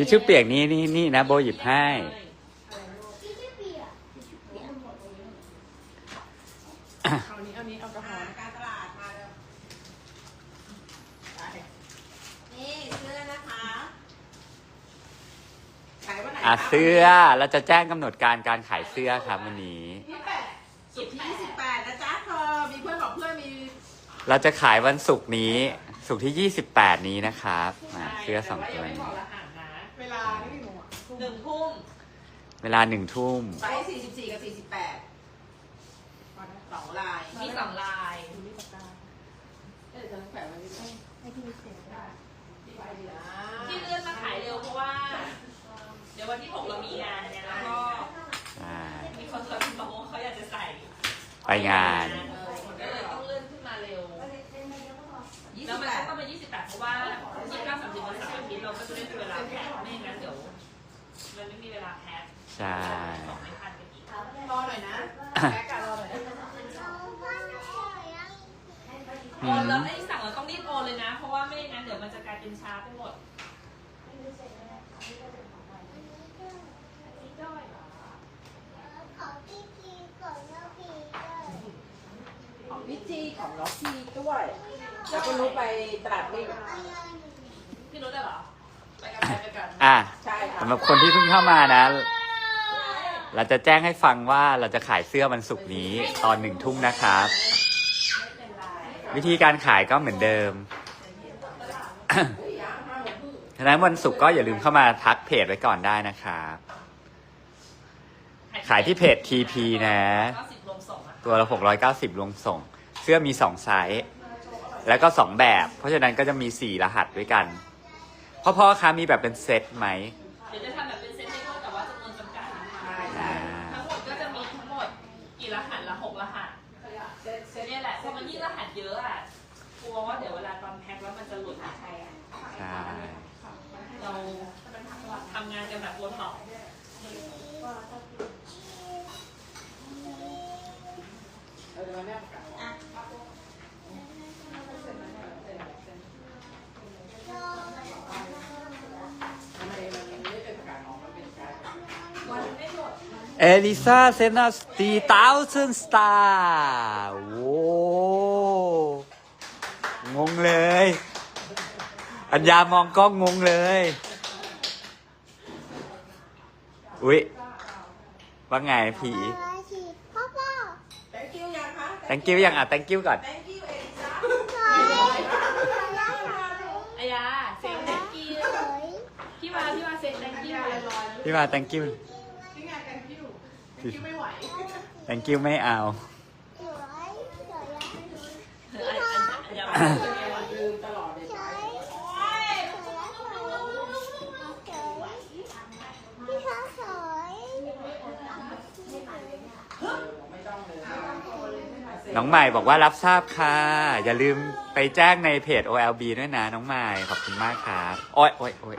ทิชชู่เปียกนี่นี่นี่นะ โบหยิบให้ เอานี้เอานี้เอากระหอมการตลาดมาเร็วไปนี่เสื้อนะคะขายวันไหนอะคะเสื้อเราจะแจ้งกำหนดการการขายเสื้อครับวันนี้ที่แปดสุดที่ยี่สิบแปดนะจ๊ะเธอมีเพื่อนบอกเพื่อนมีเราจะขายวันศุกร์นี้ศุกร์ที่ 28 นี้นะครับอะเสื้อสองตัวไม่นี้บอกรหัสนะ เวลาไม่มีหมวก หนึ่งทุ่มเวลาหนึ่งทุ่ม ไซส์สี่สิบสี่กับสี่สิบแปดสองลายมีสองลายดูที่ปากกาเออเธอแขวนไว้ดิให้พี่เสียได้ที่เลื่อนมาขายเร็วเพราะว่า เดี๋ยววันที่หกเรามีงานเนี่ยแล้วก็อ่า มีคนเคยบอกว่าเขาอยากจะใส่ไปงานเออก็เลยต้องเลื่อนขึ้นมาเร็วแล้วมันก็ต้องเป็น28 เพราะว่า 29 30วันเสาร์อาทิตย์เราก็จะได้มีเวลาแพ็คไม่งั้นเดี๋ยว มันไม่มีเวลาแพ็คใช่ ของไม่ทันกันอีกรอหน่อยนะแพ็กกันรอหน่อยนะอืโอนมแล้วไอ้สั่งเราต้องรีบโอนเลยนะ เพราะว่าไม่งั้นเดี๋ยวมันจะกลายเป็นช้าไปหมด ของพี่จีของน้องพีด้วย แล้วก็รู้ไปตลาดวิ่งพี่นุชได้เหรอ อะสำหรับคนที่เพิ่งเข้ามานะ เราจะแจ้งให้ฟังว่าเราจะขายเสื้อวันศุกร์นี้ตอนหนึ่งทุ่มนะครับ วิธีการขายก็เหมือนเดิมฉะนั้นวันศุกร์ก็อย่าลืมเข้ามาทักเพจไว้ก่อนได้นะครับ ขายที่เพจ TP นะ90ลงส่งอะตัวละ 690รวมส่ง เสื้อมี 2 ไซส์ แล้วก็ 2 แบบ เพราะฉะนั้นก็จะมี 4 รหัสด้วยกัน พ่อพ่อคะมีแบบเป็นเซตไหม เดี๋ยวจะทำแบบเป็นเซ็ตให้ด้วยแต่ว่าจำนวนจำกัดนะคะอ่าทั้งหมดก็จะมีทั้งหมดกี่รหัสละหกรหัสเนี่ยแหละเพราะมันยิ่งรหัสเยอะอะกลัวว่าเดี๋ยวเวลาตอนแพ็คแล้วมันจะหลุดใช่อะใช่ เราทำงานกันแบบวนหลอกเออเดี๋ยวมาแนบกันทำไมมันไม่เป็นประกาศออกมันเป็นการ วันไม่หมด เอลิซาเซนัสตีเต้าเซนสตาร์โว้งงเลย อัญญามองกล้องงงเลย อุ๊ย ว่าไงผี thank you ยังคะ thank you ยังอะ thank you ก่อน thank you เอลิซ่าอายาเซ็น thank you พี่มาพี่มาเซ็น thank you ลอยๆพี่มา thank you ที่งานกันคิว คิวไม่ไหว thank you ไม่เอาเอออันอันอันยาลืมตลอดเลยใช่ไม่ต้องเลยน้องใหม่บอกว่ารับทราบค่ะ อย่าลืมไปแจ้งในเพจ OLB ด้วยนะ น้องใหม่ขอบคุณมากครับ โอ้ยโอ้ยโอ้ย